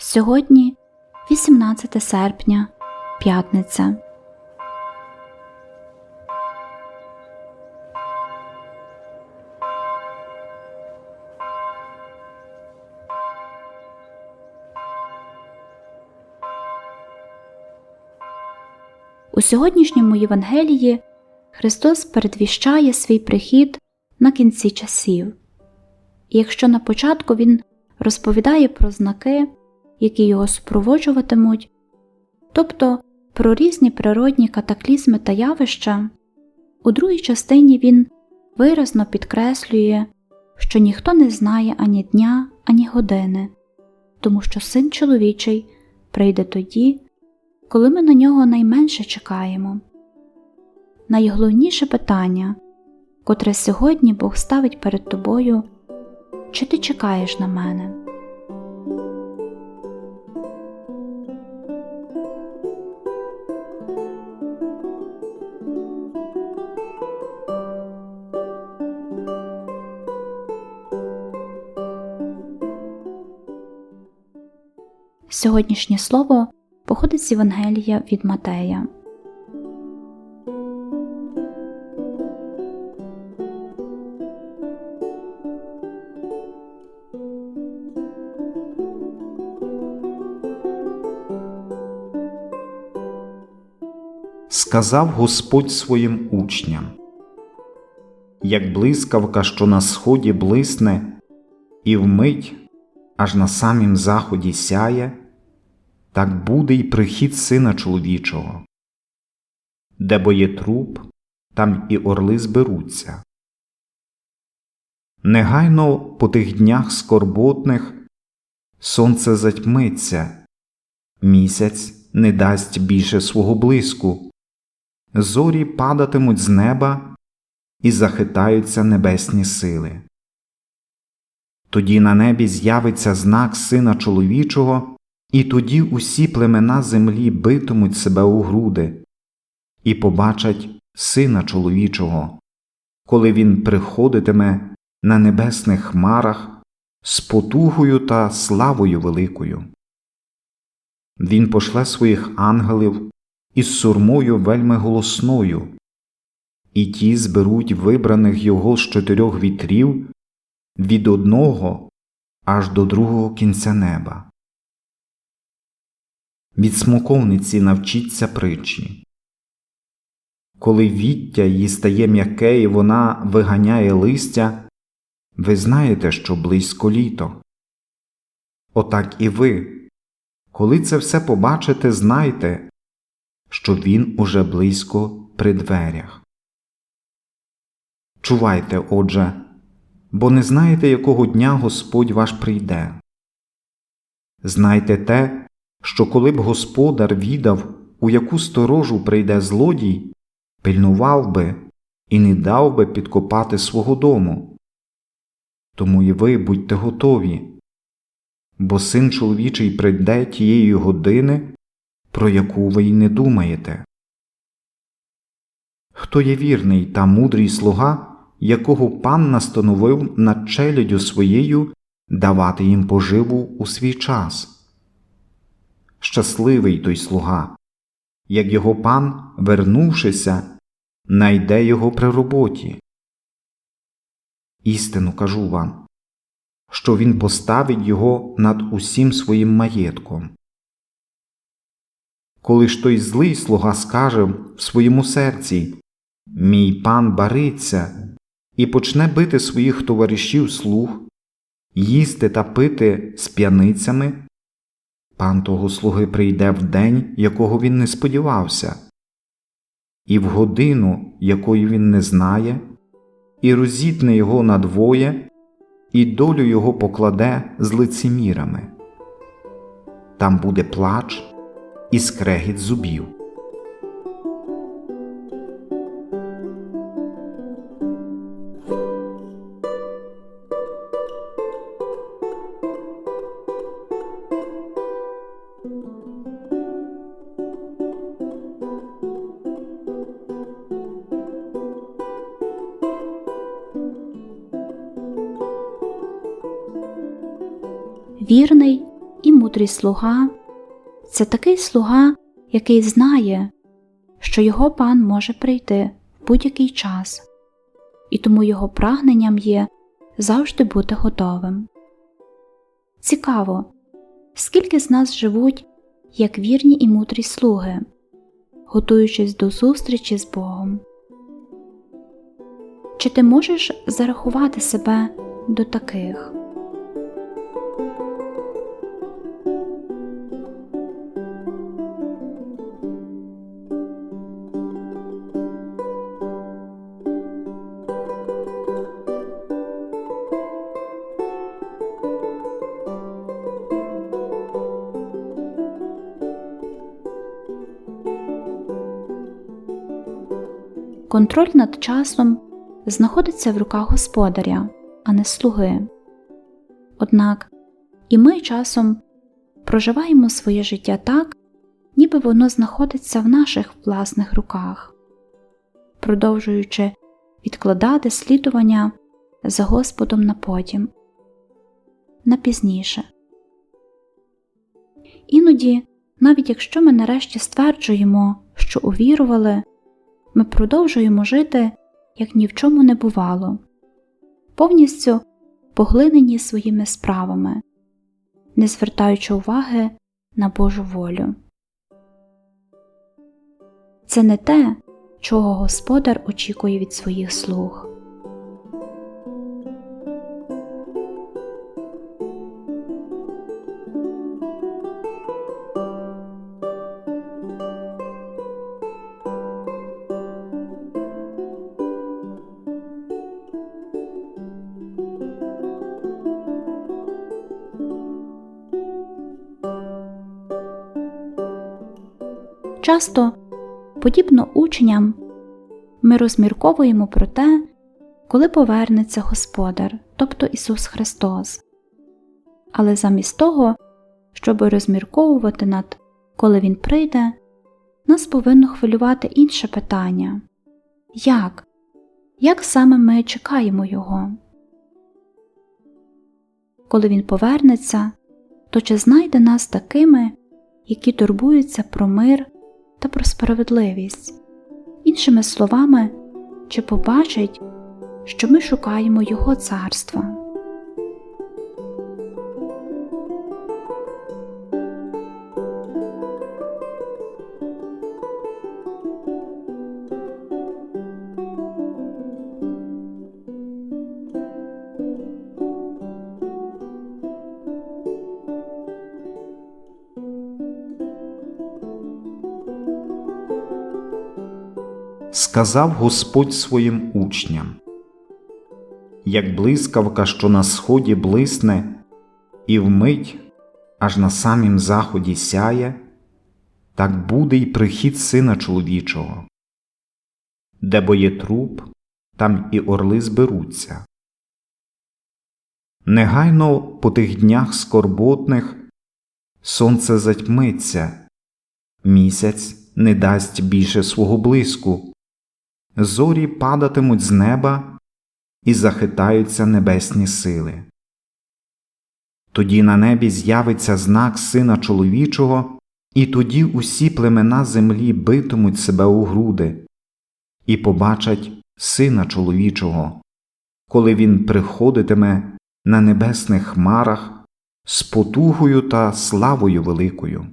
Сьогодні 18 серпня, п'ятниця. У сьогоднішньому Євангелії Христос передвіщає свій прихід на кінці часів. І якщо на початку Він розповідає про знаки, які його супроводжуватимуть, тобто про різні природні катаклізми та явища, у другій частині він виразно підкреслює, що ніхто не знає ані дня, ані години, тому що син чоловічий прийде тоді, коли ми на нього найменше чекаємо. Найголовніше питання, котре сьогодні Бог ставить перед тобою, чи ти чекаєш на мене? Сьогоднішнє слово походить з Євангелія від Матея. сказав Господь своїм учням. Як блискавка, що на сході блисне, і вмить аж на самім заході сяє, так буде й прихід Сина чоловічого. Де бо є труп, там і орли зберуться. Негайно по тих днях скорботних сонце затьмиться, місяць не дасть більше свого блиску, зорі падатимуть з неба і захитаються небесні сили. Тоді на небі з'явиться знак Сина чоловічого, і тоді усі племена землі битимуть себе у груди і побачать Сина чоловічого, коли він приходитиме на небесних хмарах з потугою та славою великою. Він пошле своїх ангелів із сурмою вельми голосною, і ті зберуть вибраних його з чотирьох вітрів від одного аж до другого кінця неба. Від смоковниці навчіться притчі. Коли віття її стає м'яке і вона виганяє листя, ви знаєте, що близько літо. Отак і ви. Коли це все побачите, знайте, що він уже близько при дверях. Чувайте, отже, бо не знаєте, якого дня Господь ваш прийде. Знайте те, що коли б господар відав, у яку сторожу прийде злодій, пильнував би і не дав би підкопати свого дому. Тому і ви будьте готові бо син чоловічий прийде тієї години, про яку ви й не думаєте. Хто є вірний та мудрий слуга, якого пан настановив над челядю своєю давати їм поживу у свій час? Щасливий той слуга, як його пан, вернувшися, найде його при роботі. Істину кажу вам що він поставить його над усім своїм маєтком. Коли ж той злий слуга скаже в своєму серці Мій пан бариться і почне бити своїх товаришів слуг, їсти та пити з п'яницями, пан того слуги прийде в день, якого він не сподівався, і в годину, якої він не знає, і розітне його надвоє і долю його покладе з лицемірами. Там буде плач і скрегіт зубів. Вірний і мудрий слуга це такий слуга, який знає, що його пан може прийти в будь-який час, і тому його прагненням є завжди бути готовим. Цікаво, скільки з нас живуть як вірні і мудрі слуги, готуючись до зустрічі з Богом. Чи ти можеш зарахувати себе до таких? Контроль над часом знаходиться в руках господаря, а не слуги. Однак і ми часом проживаємо своє життя так, ніби воно знаходиться в наших власних руках, продовжуючи відкладати слідування за Господом на потім, на пізніше. Іноді, навіть якщо ми нарешті стверджуємо, що увірували, ми продовжуємо жити, як ні в чому не бувало, повністю поглинені своїми справами, не звертаючи уваги на Божу волю. Це не те, чого Господар очікує від своїх слуг. Часто, подібно учням, ми розмірковуємо про те, коли повернеться Господар, тобто Ісус Христос. Але замість того, щоб розмірковувати над коли Він прийде, нас повинно хвилювати інше питання як? Як саме ми чекаємо Його? Коли Він повернеться, то чи знайде нас такими, які турбуються про мир та про справедливість? Іншими словами, чи побачить, що ми шукаємо Його царства? Сказав Господь своїм учням. Як блискавка, що на сході блисне, і вмить аж на самім заході сяє, так буде й прихід Сина чоловічого. Де бо є труп, там і орли зберуться. Негайно по тих днях скорботних сонце затьмиться, місяць не дасть більше свого блиску, зорі падатимуть з неба і захитаються небесні сили. Тоді на небі з'явиться знак Сина чоловічого, і тоді усі племена землі битимуть себе у груди і побачать Сина чоловічого, коли він приходитиме на небесних хмарах з потугою та славою великою.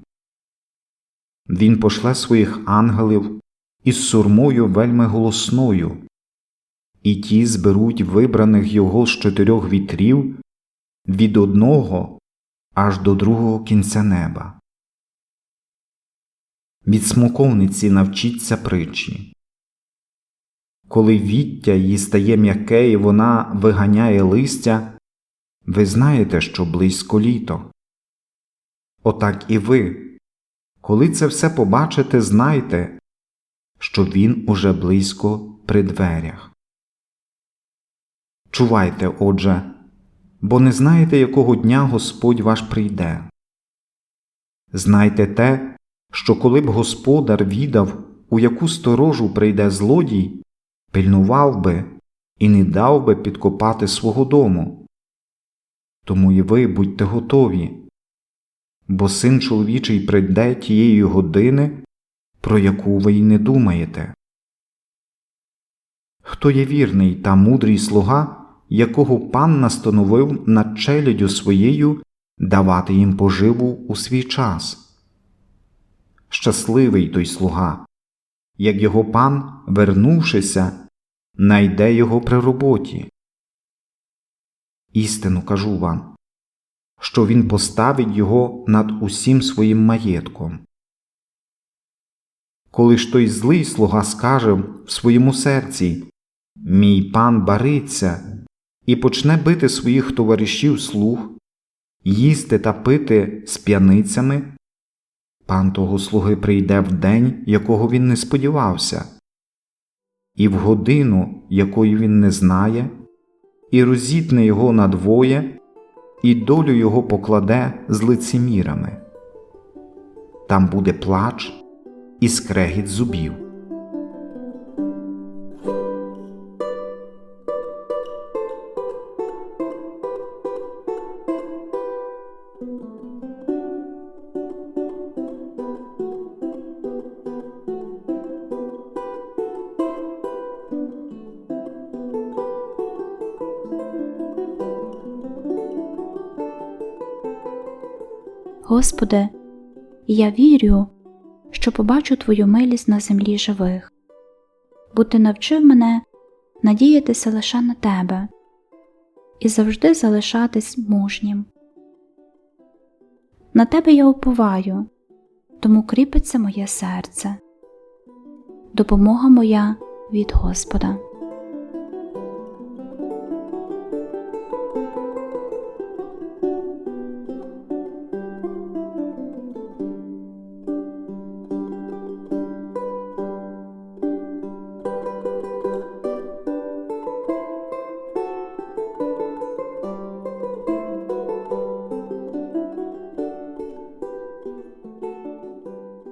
Він пошле своїх ангелів із сурмою вельми голосною, і ті зберуть вибраних його з чотирьох вітрів від одного аж до другого кінця неба. Від смоковниці навчіться притчі. Коли віття їй стає м'яке і вона виганяє листя, ви знаєте, що близько літо. Отак і ви, коли це все побачите, знайте, що він уже близько при дверях. Чувайте, отже, бо не знаєте, якого дня Господь ваш прийде. Знайте те, що коли б господар відав, у яку сторожу прийде злодій, пильнував би і не дав би підкопати свого дому. Тому і ви будьте готові, бо син чоловічий прийде тієї години, про яку ви й не думаєте. Хто є вірний та мудрий слуга, якого пан настановив над челядю своєю давати їм поживу у свій час? Щасливий той слуга, як його пан, вернувшися, найде його при роботі. Істину кажу вам, що він поставить його над усім своїм маєтком. Коли ж той злий слуга скаже в своєму серці Мій пан бариться і почне бити своїх товаришів слуг, їсти та пити з п'яницями, пан того слуги прийде в день, якого він не сподівався, і в годину, якої він не знає, і розітне його надвоє, і долю його покладе з лицемірами. Там буде плач і скрегіт зубів. Господи, я вірю, що побачу Твою милість на землі живих, бо Ти навчив мене надіятися лише на Тебе і завжди залишатись мужнім. На Тебе я уповаю, тому кріпиться моє серце. Допомога моя від Господа.